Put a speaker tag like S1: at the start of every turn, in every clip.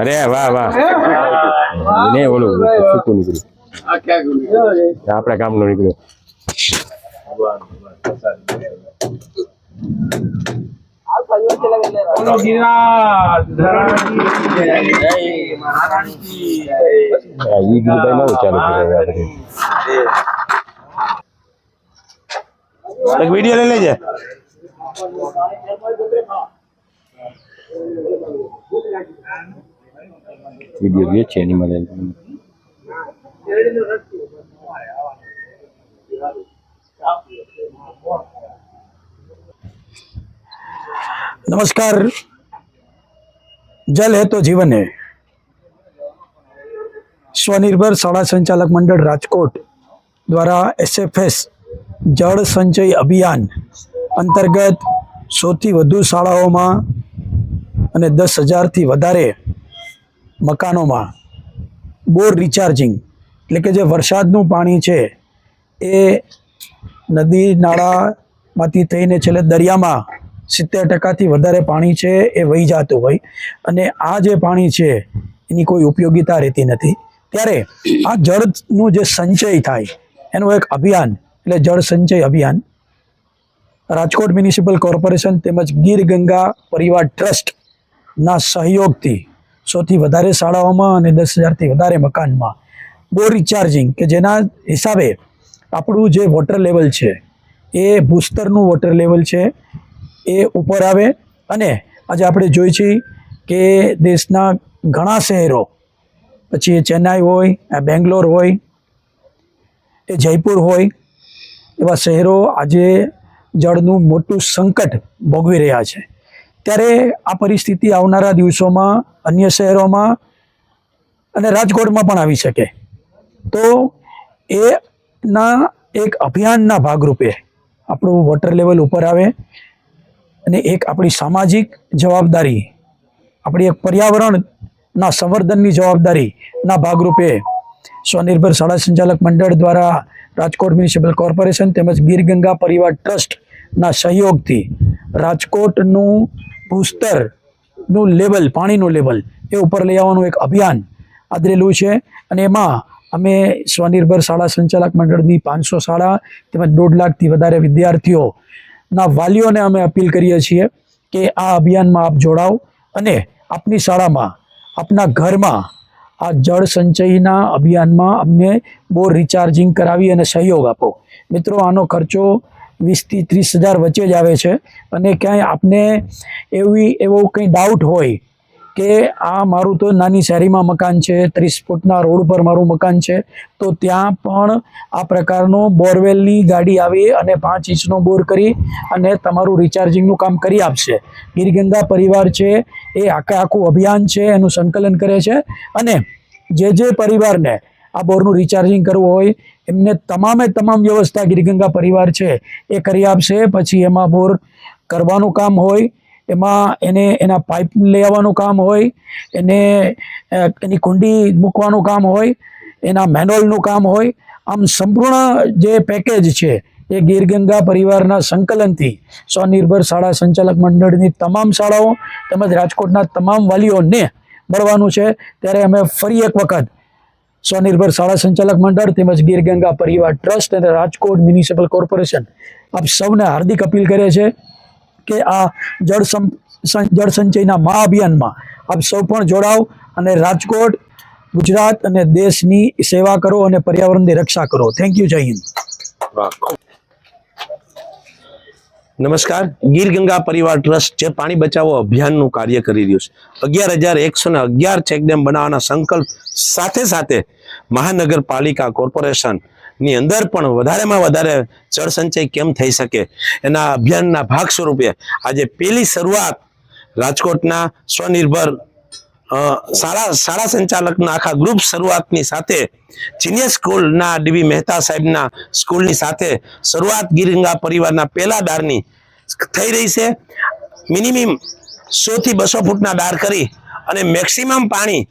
S1: અરે વાહ વાહ ને ઓલું સૂકું નીકળ્યું આપણા કામનું નીકળ્યું
S2: બોલો ગિરિરાજ ધરણની જય. જય મહારાણી કી જય.
S1: આ ઈ ગીરભાઈ નવું ચાલુ કર્યું આ બધું.
S2: એક વીડિયો લઈ લેજે
S1: વીડિયો ગયો છે એની મળે
S3: નમસ્કાર. જલ હે તો જીવન. હે સ્વનિર્ભર શાળા સંચાલક મંડળ રાજકોટ દ્વારા એસએફએસ જળ સંચય અભિયાન અંતર્ગત સૌથી વધુ શાળાઓમાં અને દસ હજારથી વધારે મકાનોમાં બોર રિચાર્જિંગ એટલે કે જે વરસાદનું પાણી છે, એ નદી નાળામાંથી થઈને છેલ્લે દરિયામાં સિત્તેર ટકાથી વધારે પાણી છે, એ વહી જતું હોય. અને આ જે પાણી છે, એની કોઈ ઉપયોગિતા રહેતી નથી. ત્યારે આ જળનું જે સંચય થાય, એનું એક અભિયાન, એટલે જળ સંચય અભિયાન, રાજકોટ મ્યુનિસિપલ કોર્પોરેશન તેમજ ગીર ગંગા પરિવાર ટ્રસ્ટના સહયોગથી સૌથી વધારે શાળાઓમાં અને દસ હજારથી વધારે મકાનમાં બોર રિચાર્જિંગ કે જેના હિસાબે આપણું જે વોટર લેવલ છે, એ ભૂસ્તરનું વોટર લેવલ છે, એ ઉપર આવે. અને આજે આપણે જોઈ છીએ કે દેશના ઘણા શહેરો, પછી એ ચેન્નાઈ હોય બેંગ્લોર હોય, એ જયપુર હોય, એવા શહેરો આજે જળનું મોટું સંકટ ભોગવી રહ્યા છે. ત્યારે આ પરિસ્થિતિ આવનારા દિવસોમાં, અન્ય શહેરોમાં અને રાજકોટમાં પણ આવી શકે. તો એના એક અભિયાનના ભાગરૂપે આપણું વોટર લેવલ ઉપર આવે અને એક આપણી સામાજિક જવાબદારી, આપણી એક પર્યાવરણના સંવર્ધનની જવાબદારીના ભાગરૂપે સ્વનિર્ભર શાળા સંચાલક મંડળ દ્વારા રાજકોટ મ્યુનિસિપલ કોર્પોરેશન તેમજ ગીર ગંગા પરિવાર ટ્રસ્ટના સહયોગથી રાજકોટનું ભૂસ્તરનું લેવલ પાણીનું લેવલ એ ઉપર લઈ આવવાનું એક અભિયાન આદરેલું છે. અને એમાં અમે સ્વનિર્ભર શાળા સંચાલક મંડળની પાંચસો શાળા તેમજ દોઢ લાખથી વધારે વિદ્યાર્થીઓના વાલીઓને અમે અપીલ કરીએ છીએ કે આ અભિયાનમાં આપ જોડાઓ અને આપની શાળામાં, આપના ઘરમાં આ જળ સંચયના અભિયાનમાં અમને બોર રિચાર્જિંગ કરાવી અને સહયોગ આપો. મિત્રો, આનો ખર્ચો વીસથી ત્રીસ હજાર વચ્ચે જ આવે છે. અને ક્યાંય આપને એવી, એવો કંઈ ડાઉટ હોય કે આ મારું તો નાની શેરીમાં મકાન છે, ત્રીસ ફૂટના રોડ પર મારું મકાન છે, તો ત્યાં પણ આ પ્રકારનો બોરવેલની ગાડી આવી અને પાંચ ઇંચનો બોર કરી અને તમારું રિચાર્જિંગનું કામ કરી આપશે. ગીરગંગા પરિવાર છે, એ આખે આખું અભિયાન છે, એનું સંકલન કરે છે. અને જે જે પરિવારને આ બોરનું રિચાર્જિંગ કરવું હોય એમને તમામે તમામ વ્યવસ્થા ગીરગંગા પરિવાર છે, એ કરી આપશે. પછી એમાં બોર કરવાનું કામ હોય, એમાં એને એના પાઇપ લઈ આવવાનું કામ હોય, એને એની કુંડી મૂકવાનું કામ હોય, એના મેન્યુઅલનું કામ હોય. આમ સંપૂર્ણ જે પેકેજ છે, એ ગીરગંગા પરિવારના સંકલનથી સ્વનિર્ભર શાળા સંચાલક મંડળની તમામ શાળાઓ તેમજ રાજકોટના તમામ વાલીઓને મળવાનું છે. ત્યારે અમે ફરી એક વખત સ્વનિર્ભર શાળા સંચાલક મંડળ તેમજ ગીર ગંગા પરિવાર ટ્રસ્ટ અને રાજકોટ મ્યુનિસિપલ કોર્પોરેશન આપ સૌને હાર્દિક અપીલ કરે છે કે આ જળ જળ સંચયના મહા અભિયાનમાં આપ સૌ પણ જોડાઓ અને રાજકોટ, ગુજરાત અને દેશની સેવા કરો અને પર્યાવરણની રક્ષા કરો. થેન્ક યુ જય હિન્દ.
S4: નમસ્કાર. ગીર ગંગા પરિવાર ટ્રસ્ટ જે પાણી બચાવો અભિયાનનું કાર્ય કરી રહ્યું છે. અગિયાર હજાર એકસો ને અગિયાર ચેકડેમ બનાવવાના સંકલ્પ સાથે સાથે મહાનગરપાલિકા કોર્પોરેશનની અંદર પણ વધારેમાં વધારે જળ સંચય કેમ થઈ શકે? એના અભિયાનના ભાગ સ્વરૂપે આજે પેલી શરૂઆત રાજકોટના સ્વનિર્ભર શાળા શાળા સંચાલકના આખા ગ્રુપ શરૂઆતની સાથે સિનિયર સ્કૂલના ડીબી મહેતા સાહેબના સ્કૂલની સાથે શરૂઆત ગિરિંગા પરિવારના પહેલા દારની થઈ રહી છે. મિનિમમ સોથી બસો ફૂટના દાર કરી અને મેક્સિમમ પાણી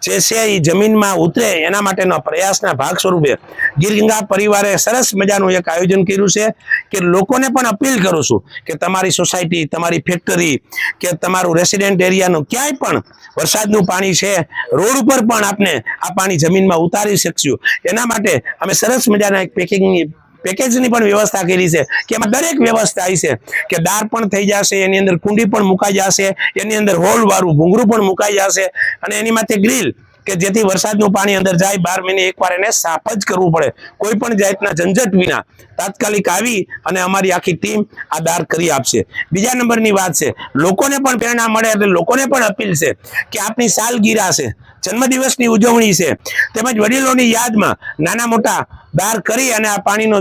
S4: જે છે એ જમીનમાં ઉતરે એના માટેના પ્રયાસના ભાગ સ્વરૂપે ગીરગંગા પરિવારે સરસ મજાનું એક આયોજન કર્યું છે કે લોકોને પણ અપીલ કરું છું કે તમારી સોસાયટી, તમારી ફેક્ટરી કે તમારું રેસિડેન્ટ એરિયાનું ક્યાંય પણ વરસાદનું પાણી છે, રોડ ઉપર પણ આપણે આ પાણી જમીનમાં ઉતારી શકશું. એના માટે અમે સરસ મજાના એક પેકિંગની પેકેજની પણ વ્યવસ્થા કરી છે, કે એમાં દરેક વ્યવસ્થા છે, કે દાર પણ થઈ જશે, એની અંદર કુંડી પણ મુકાઈ જશે, એની અંદર હોલ વાળું ભૂંગળું પણ મુકાઈ જશે, અને એની માથે ગ્રીલ કે જેથી વરસાદનું પાણી અંદર જાય, બાર મહિને એકવાર એને સાફ જ કરવું પડે. કોઈ પણ જાતના ઝંઝટ વિના તાત્કાલિક આવી અને અમારી આખી ટીમ આ દાર કરી આપશે. બીજા નંબરની વાત છે, લોકોને પણ પ્રેરણા મળે એટલે લોકોને પણ અપીલ છે, કે આપની સાલગીરા છે જન્મદિવસની ઉજવણી છે. તેમજ વડીલોની યાદમાં નાના મોટા દાર કરી અને આ પાણીનો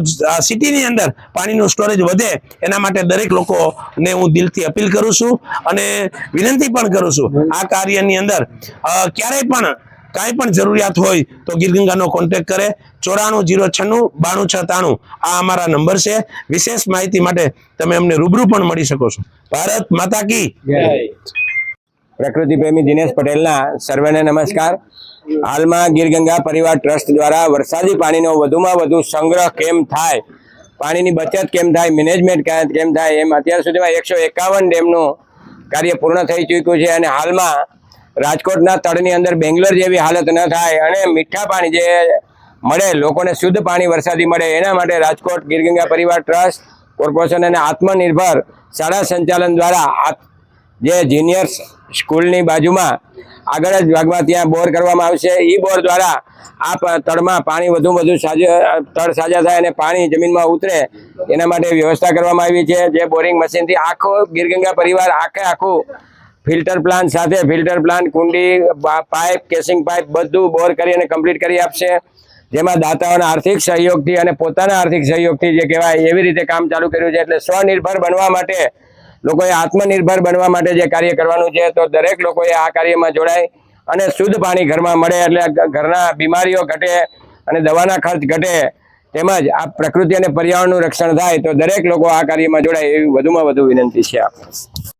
S4: સિટીની અંદર પાણીનું સ્ટોરેજ વધે એના માટે દરેક લોકોને હું દિલથી અપીલ કરું છું અને વિનંતી પણ કરું છું આ કાર્યની અંદર. ક્યારેય પણ કાંઈ પણ જરૂરિયાત હોય તો ગીરગંગાનો કોન્ટેક્ટ કરે. ચોરાણું જીરો છન્નું બાણું છ તાણું આ અમારા નંબર છે. વિશેષ માહિતી માટે તમે અમને રૂબરૂ પણ મળી શકો છો. ભારત માતા કી.
S1: પ્રકૃતિ પ્રેમી દિનેશ પટેલના સર્વેને નમસ્કાર. હાલમાં ગીરગંગા પરિવાર ટ્રસ્ટ દ્વારા વરસાદી પાણીનો વધુમાં વધુ સંગ્રહ કેમ થાય? પાણીની બચત કેમ થાય? મેનેજમેન્ટ કેમ થાય? એમ અત્યાર સુધીમાં એકસો એકાવન ડેમનું કાર્ય પૂર્ણ થઈ ચૂક્યું છે અને હાલમાં રાજકોટના તળની અંદર બેંગ્લોર જેવી હાલત ન થાય અને મીઠા પાણી જે મળે, લોકોને શુદ્ધ પાણી વરસાદી મળે, એના માટે રાજકોટ ગીરગંગા પરિવાર ટ્રસ્ટ કોર્પોરેશન અને આત્મનિર્ભર શાળા સંચાલન દ્વારા જે જુનિયર સ્કૂલની બાજુમાં આગળ જ ભાગમાં ત્યાં બોર કરવામાં આવશે. એ બોર દ્વારા આ તળમાં પાણી વધુ વધુ સાજા, તળ સાજા થાય અને પાણી જમીનમાં ઉતરે, એના માટે વ્યવસ્થા કરવામાં આવી છે. જે બોરિંગ મશીનથી આખો ગીરગંગા પરિવાર આખે આખું ફિલ્ટર પ્લાન્ટ સાથે ફિલ્ટર પ્લાન્ટ કુંડી પાઇપ કેસિંગ પાઇપ બધું બોર કરી અને કમ્પ્લીટ કરી આપશે. જેમાં દાતાઓના આર્થિક સહયોગથી અને પોતાના આર્થિક સહયોગથી જે કહેવાય એવી રીતે કામ ચાલુ કર્યું છે. એટલે સ્વનિર્ભર બનવા માટે લોકોએ આત્મનિર્ભર બનવા માટે જે કાર્ય કરવાનું છે, તો દરેક લોકોએ આ કાર્યમાં જોડાય અને શુદ્ધ પાણી ઘરમાં મળે એટલે ઘરના બીમારીઓ ઘટે અને દવાના ખર્ચ ઘટે તેમજ આ પ્રકૃતિ અને પર્યાવરણનું રક્ષણ થાય, તો દરેક લોકો આ કાર્યમાં જોડાય એવી વધુમાં વધુ વિનંતી છે આપણે